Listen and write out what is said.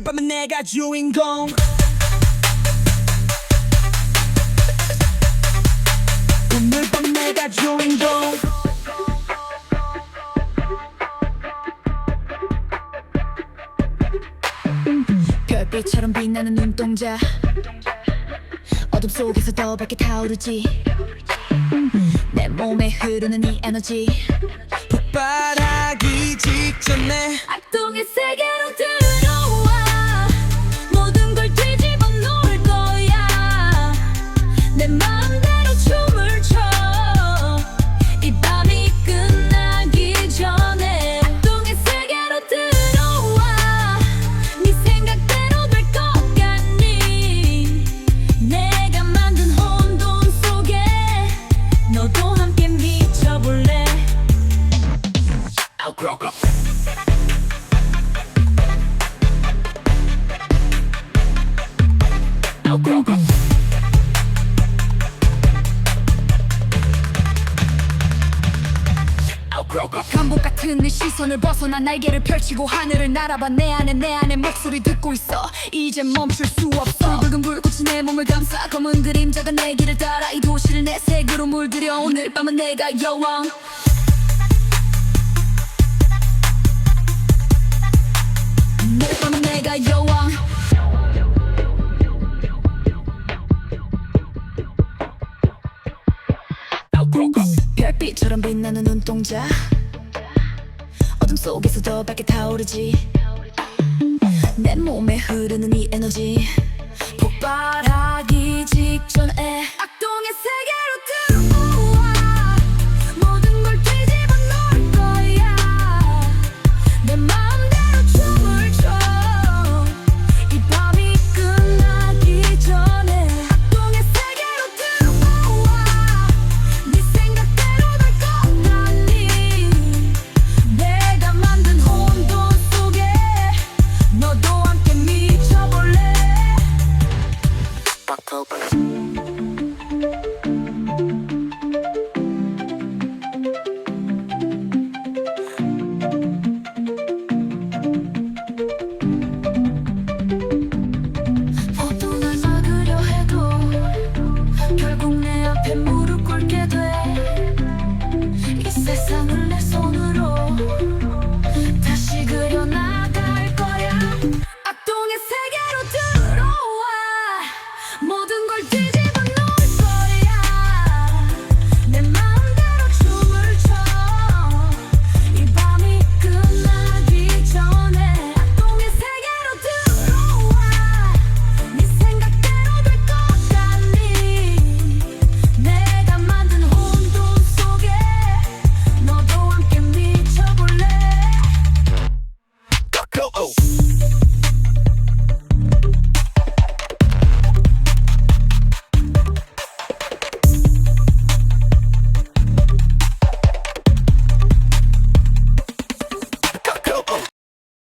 오늘 밤은 내가 주인공. 오늘 밤 내가 주인공. 별빛처럼 빛나는 눈동자. 어둠 속에서 더 밝게 타오르지. 내 몸에 흐르는 이 에너지. 폭발하기 직전에 악동의 세계로 들어 감복 같은 네 시선을 벗어나 날개를 펼치고 하늘을 날아봐 내 안에 내 안에 목소리 듣고 있어. 이제 멈출 수 없어. 붉은 불꽃이 내 몸을 감싸 검은 그림자가 내 길을 따라 이 도시를 내 색으로 물들여 오늘 밤은 내가 여왕 별빛처럼 빛나는 눈동자. 어둠 속에서 더 밝게 타오르지. 내 몸에 흐르는 이 에너지. 폭발하기 직전에 악동의 세계